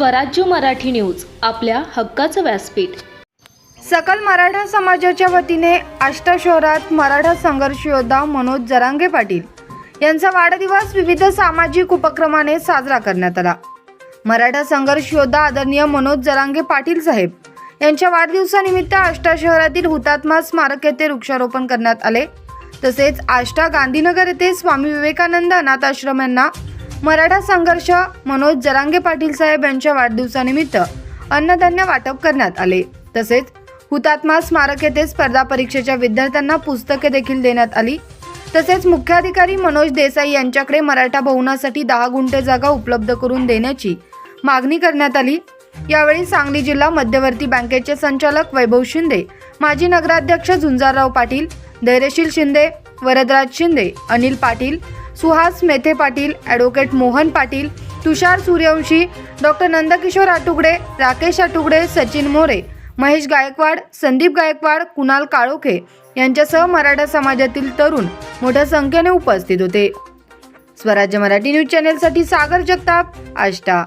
स्वराज्य मराठी न्यूज आपल्या हक्काचं व्यासपीठ. सकल मराठा समाजाच्या वतीने आष्टा शहरात मराठा संघर्ष योद्धा मनोज जरांगे पाटील यांचा वाढदिवस विविध सामाजिक उपक्रमाने साजरा करण्यात आला. मराठा संघर्ष योद्धा आदरणीय मनोज जरांगे पाटील साहेब यांच्या वाढदिवसानिमित्त आष्टा शहरातील हुतात्मा स्मारक येथे वृक्षारोपण करण्यात आले. तसेच आष्टा गांधीनगर येथे स्वामी विवेकानंद अनाथ आश्रम यांना मराठा संघर्ष मनोज जरांगे पाटील साहेब यांच्या वाढदिवसानिमित्त अन्नधान्य वाटप करण्यात आले. तसेच हुतात्मा स्मारक येथे स्पर्धा परीक्षेच्या विद्यार्थ्यांना पुस्तके देखील देण्यात आली. तसेच मुख्याधिकारी मनोज देसाई यांच्याकडे मराठा भवनासाठी दहा गुंठे जागा उपलब्ध करून देण्याची मागणी करण्यात आली. यावेळी सांगली जिल्हा मध्यवर्ती बँकेचे संचालक वैभव शिंदे माजी नगराध्यक्ष झुंजारराव पाटील धैर्यशील शिंदे वरदराज शिंदे अनिल पाटील सुहास मेथे पाटील ॲडव्होकेट मोहन पाटील तुषार सूर्यवंशी डॉक्टर नंदकिशोर आटुगडे राकेश आटुगडे सचिन मोरे महेश गायकवाड संदीप गायकवाड कुणाल काळोखे यांच्यासह मराठा समाजातील तरुण मोठ्या संख्येने उपस्थित होते. स्वराज्य मराठी न्यूज चॅनेलसाठी सागर जगताप आष्टा.